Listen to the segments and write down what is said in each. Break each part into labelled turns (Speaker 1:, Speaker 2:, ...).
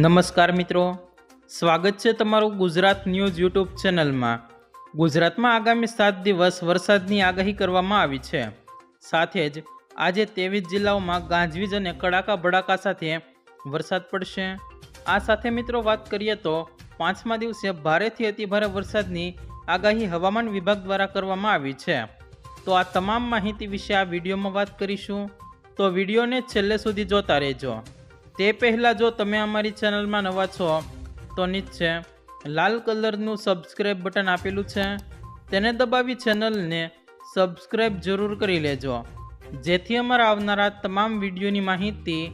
Speaker 1: નમસ્કાર મિત્રો. સ્વાગત છે તમારું ગુજરાત ન્યૂઝ યુટ્યુબ ચેનલમાં. ગુજરાતમાં આગામી સાત દિવસ વરસાદની આગાહી કરવામાં આવી છે. સાથે જ આજે ત્રેવીસ જિલ્લાઓમાં ગાજવીજ અને કડાકા ભડાકા સાથે વરસાદ પડશે. આ સાથે મિત્રો વાત કરીએ તો પાંચમા દિવસે ભારેથી અતિભારે વરસાદની આગાહી હવામાન વિભાગ દ્વારા કરવામાં આવી છે. તો આ તમામ માહિતી વિશે આ વિડીયોમાં વાત કરીશું. તો વિડીયોને છેલ્લે સુધી જોતા રહેજો. તે પહેલાં જો તમે અમારી ચેનલમાં નવા છો, તો નીચે લાલ કલરનું સબસ્ક્રાઈબ બટન આપેલું છે. તેને દબાવી ચેનલને સબસ્ક્રાઈબ જરૂર કરી લેજો, જેથી અમારા આવનારા તમામ વિડીયોની માહિતી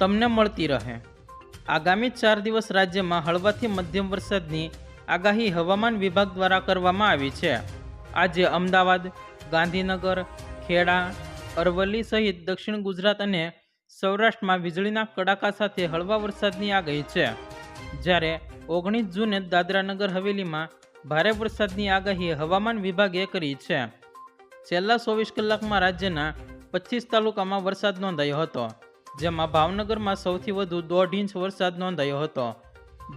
Speaker 1: તમને મળતી રહે. આગામી ચાર દિવસ રાજ્યમાં હળવાથી મધ્યમ વરસાદની આગાહી હવામાન વિભાગ દ્વારા કરવામાં આવી છે. આજે અમદાવાદ, ગાંધીનગર, ખેડા, અરવલ્લી સહિત દક્ષિણ ગુજરાત અને સૌરાષ્ટ્રમાં વીજળીના કડાકા સાથે હળવા વરસાદની આગાહી છે. જ્યારે ઓગણીસ જૂને દાદરાનગર હવેલીમાં ભારે વરસાદની આગાહી હવામાન વિભાગે કરી છે. છેલ્લા ચોવીસ કલાકમાં રાજ્યના પચીસ તાલુકામાં વરસાદ નોંધાયો હતો, જેમાં ભાવનગરમાં સૌથી વધુ દોઢ ઇંચ વરસાદ નોંધાયો હતો.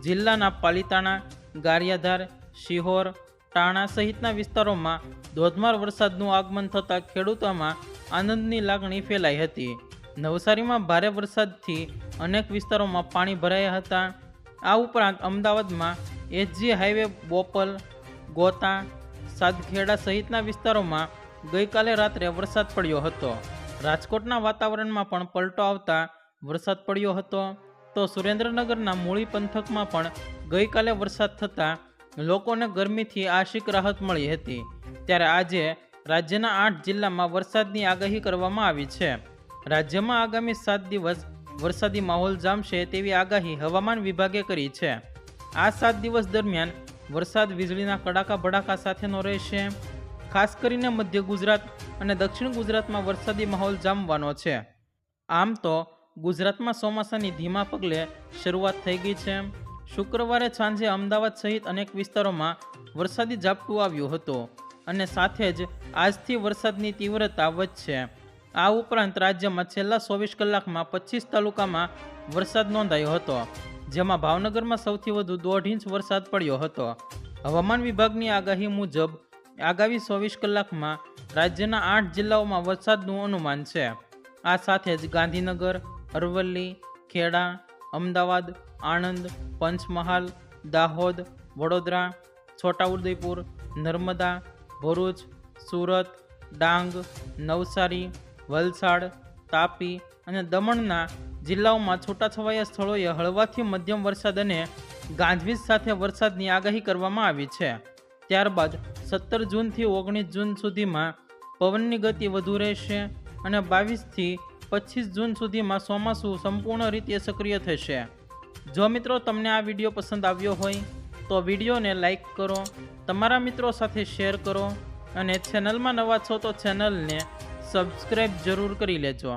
Speaker 1: જિલ્લાના પાલિતાણા, ગારિયાધાર, શિહોર, ટાણા સહિતના વિસ્તારોમાં ધોધમાર વરસાદનું આગમન થતાં ખેડૂતોમાં આનંદની લાગણી ફેલાઈ હતી. નવસારીમાં ભારે વરસાદથી અનેક વિસ્તારોમાં પાણી ભરાયા હતા. આ ઉપરાંત અમદાવાદમાં એસજી હાઈવે, બોપલ, ગોતા સાદખેડા સહિતના વિસ્તારોમાં ગઈકાલે રાત્રે વરસાદ પડ્યો હતો. રાજકોટના વાતાવરણમાં પણ પલટો આવતા વરસાદ પડ્યો હતો. તો સુરેન્દ્રનગરના મૂળી પંથકમાં પણ ગઈકાલે વરસાદ થતાં લોકોને ગરમીથી આશિક રાહત મળી હતી. ત્યારે આજે રાજ્યના આઠ જિલ્લામાં વરસાદની આગાહી કરવામાં આવી છે. રાજ્યમાં આગામી સાત દિવસ વરસાદી માહોલ જામશે તેવી આગાહી હવામાન વિભાગે કરી છે. આ સાત દિવસ દરમિયાન વરસાદ વીજળીના કડાકા ભડાકા સાથેનો રહેશે. ખાસ કરીને મધ્ય ગુજરાત અને દક્ષિણ ગુજરાતમાં વરસાદી માહોલ જામવાનો છે. આમ તો ગુજરાતમાં ચોમાસાની ધીમા પગલે શરૂઆત થઈ ગઈ છે. શુક્રવારે સાંજે અમદાવાદ સહિત અનેક વિસ્તારોમાં વરસાદી ઝાપટું આવ્યું હતું અને સાથે જ આજથી વરસાદની તીવ્રતા વધશે. આ ઉપરાંત રાજ્યમાં છેલ્લા ચોવીસ કલાકમાં પચીસ તાલુકામાં વરસાદ નોંધાયો હતો, જેમાં ભાવનગરમાં સૌથી વધુ દોઢ ઇંચ વરસાદ પડ્યો હતો. હવામાન વિભાગની આગાહી મુજબ, આગામી ચોવીસ કલાકમાં રાજ્યના આઠ જિલ્લાઓમાં વરસાદનું અનુમાન છે. આ સાથે જ ગાંધીનગર, અરવલ્લી, ખેડા, અમદાવાદ, આણંદ, પંચમહાલ, દાહોદ, વડોદરા, છોટાઉદેપુર, નર્મદા, ભરૂચ, સુરત, ડાંગ, નવસારી વલસાડ, તાપી અને દમણના જિલ્લાઓમાં છૂટાછવાયા સ્થળોએ હળવાથી મધ્યમ વરસાદ અને ગાંજવીજ સાથે વરસાદની આગાહી કરવામાં આવી છે. ત્યારબાદ સત્તર જૂનથી ઓગણીસ જૂન સુધીમાં પવનની ગતિ વધુ રહેશે અને બાવીસથી પચીસ જૂન સુધીમાં ચોમાસું સંપૂર્ણ રીતે સક્રિય થશે. જો મિત્રો તમને આ વીડિયો પસંદ આવ્યો હોય, તો વિડીયોને લાઈક કરો, તમારા મિત્રો સાથે શેર કરો અને ચેનલમાં નવા છો તો ચેનલને સબસ્ક્રાઈબ જરૂર કરી લેજો.